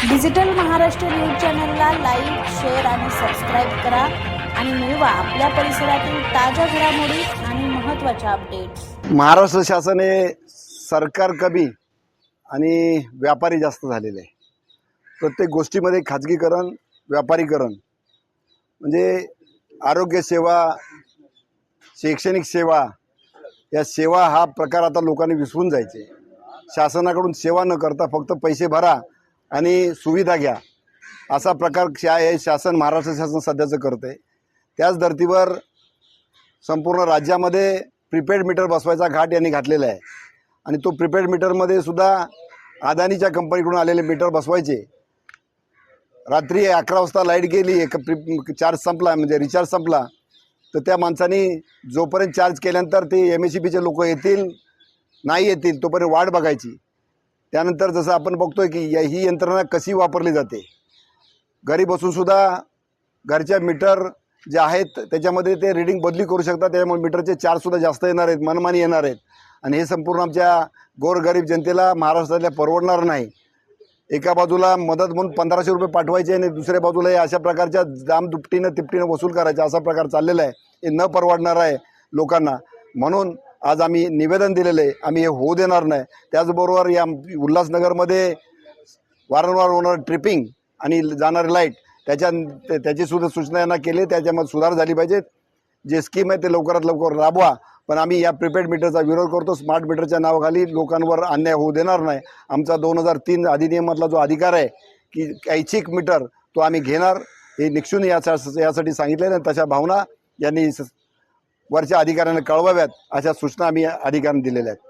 Digital Maharashtra news चॅनलला like share आणि subscribe करा आणि मिळवा आपल्या परिसरातील ताज्या घडामोडी आणि महत्त्वाच्या अपडेट्स महाराष्ट्र शासने सरकार कमी आणि व्यापारी जास्त झालेले आहे. प्रत्येक गोष्टीमध्ये खाजगीकरण व्यापारीकरण म्हणजे आरोग्य सेवा शैक्षणिक सेवा या सेवा हा प्रकार आता लोकांनी विसरून जायचे. शासनाकडून सेवा न करता फक्त पैसे भरा आणि सुविधा घ्या. असा प्रकार शा हे शासन महाराष्ट्र शासन सध्याचं करतं आहे त्याच धर्तीवर संपूर्ण राज्यामध्ये प्रीपेड मीटर बसवायचा घाट यांनी घातलेला आहे. आणि तो प्रीपेड मीटरमध्ये सुद्धा अदानीच्या कंपनीकडून आलेले मीटर बसवायचे. रात्री अकरा वाजता लाइट गेली एक प्री चार्ज संपला म्हणजे रिचार्ज संपला तर त्या माणसानी जोपर्यंत चार्ज केल्यानंतर ते एम एस सी बीचे लोक येतील नाही येतील तोपर्यंत वाट बघायची. त्यानंतर जसं आपण बघतोय की या- ही यंत्रणा कशी वापरली जाते? घरी बसूनसुद्धा घरच्या मीटर जे आहेत त्याच्यामध्ये ते रिडिंग बदली करू शकतात. त्याच्यामुळे मीटरचे चार्जसुद्धा जास्त येणार आहेत मनमानी येणार आहेत. आणि हे संपूर्ण आमच्या गोरगरीब जनतेला महाराष्ट्रातल्या परवडणार नाही. एका बाजूला मदत म्हणून पंधराशे रुपये पाठवायचे आणि दुसऱ्या बाजूला हे अशा प्रकारच्या दाम दुपटीनं तिपटीनं वसूल करायचा असा प्रकार चाललेला आहे. हे न परवडणार आहे लोकांना. म्हणून आज आम्ही निवेदन दिलेलं आहे. आम्ही हे होऊ देणार नाही. त्याचबरोबर या उल्हासनगरमध्ये वारंवार होणारं ट्रिपिंग आणि जाणारी लाइट त्याच्या त्याची सुद्धा सूचना यांना केली. त्याच्यामध्ये सुधार झाली पाहिजे जे स्कीम आहे ते लवकरात लवकर राबवा. पण आम्ही या प्रिपेड मीटरचा विरोध करतो. स्मार्ट मीटरच्या नावाखाली लोकांवर अन्याय होऊ देणार नाही. आमचा दोन हजार तीन अधिनियमातला जो अधिकार आहे की ऐच्छिक मीटर तो आम्ही घेणार. हे निक्षून याचा यासाठी सांगितलेलं आहे तशा भावना यांनी स- वरच्या अधिकाऱ्यांना कळवाव्यात अशा सूचना आम्ही अधिकाऱ्यांना दिलेल्या आहेत.